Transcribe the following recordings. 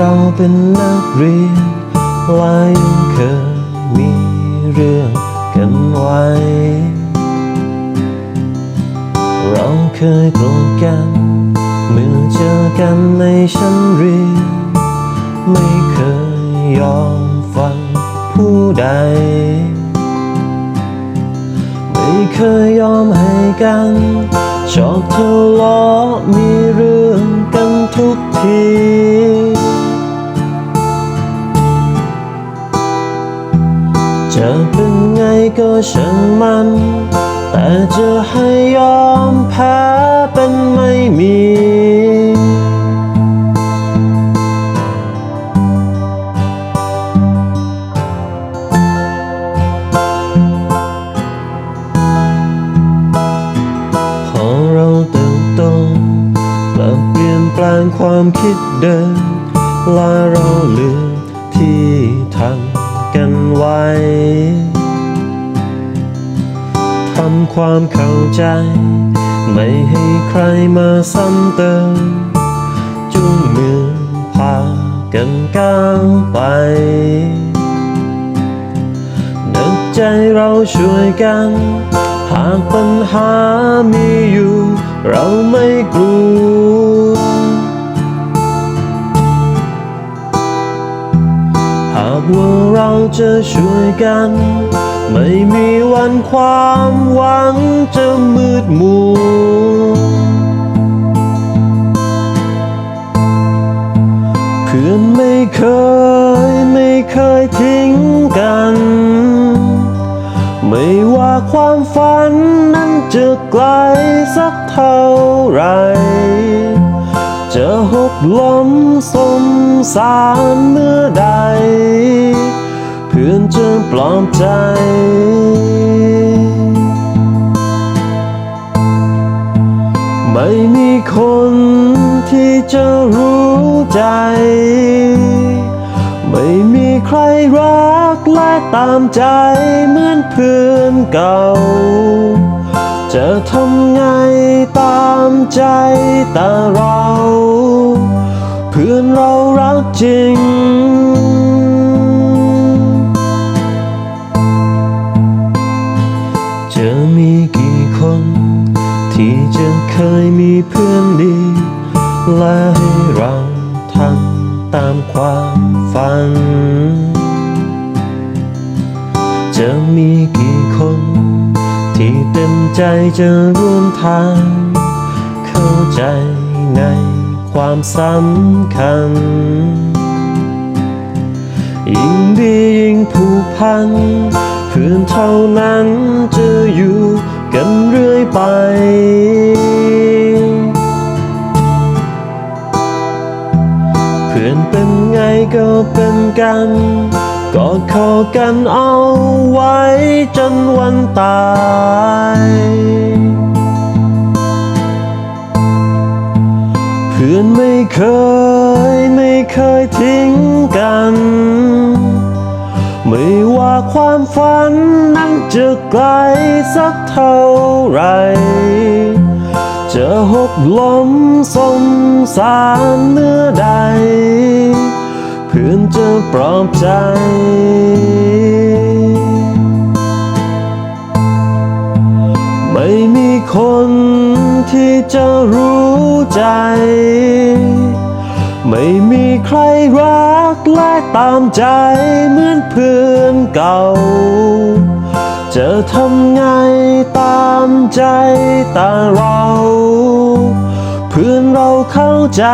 เราเป็นนักเรียนละยังเคยมีเรื่องกันไว้ เราเคยโกรธกันเมื่อเจอกันในชั้นเรียน ไม่เคยยอมฟังผู้ใด ไม่เคยยอมให้กัน ชอบทะเลาะมี ก็ช่างมัน แต่จะให้ยอมแพ้เป็นไม่มีพอเราเติบโตกลับเปลี่ยนแปลงความคิดเดิมและเราลืมที่ทำกันไว้ ความเข้าใจ ไม่ให้ใครมาซ้ำเติม จุงมือพากันก้าวไปนึกใจเราช่วยกัน หากปัญหามีอยู่ เราไม่กลัว หากว่าเราจะช่วยกัน ไม่มีวันความหวังจะมืดมัวเพื่อนไม่เคยไม่เคยทิ้งกัน ไม่ว่าความฝันนั้นจะไกลสักเท่าไร จะหกล้มสมสารเมื่อใด เพื่อนจะปลอบใจ ไม่มีคนที่จะรู้ใจ ไม่มีใครรักและตามใจเหมือนเพื่อนเก่า จะทำไงตามใจแต่เรา เพื่อนเรารักจริง มีกี่คน ที่จะเคยมีเพื่อนดี และให้เราทำตามความฝัน จะมีกี่คน ที่เต็มใจจะร่วมทาง เข้าใจในความสำคัญ ยิ่งดียิ่งผูกพัน เพื่อนเท่านั้นจะอยู่กันเรื่อยไป เพื่อนเป็นไงก็เป็นกันกอดคอกันเอาไว้จนวันตาย เพื่อนไม่เคยไม่เคยทิ้งกัน ไม่ว่าความฝันนั้นจะไกลสักเท่าไร จะหกล้มสมสารเมื่อใด เพื่อนจะปลอบใจ ไม่มีคนที่จะรู้ใจ ไม่มีใครรักและตามใจเหมือนเพื่อนเก่า จะทำไงตามใจแต่เรา เพื่อนเราเข้าใจ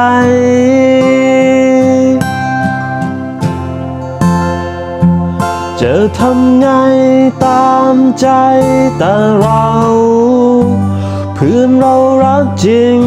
จะทำไงตามใจแต่เรา เพื่อนเรารักจริง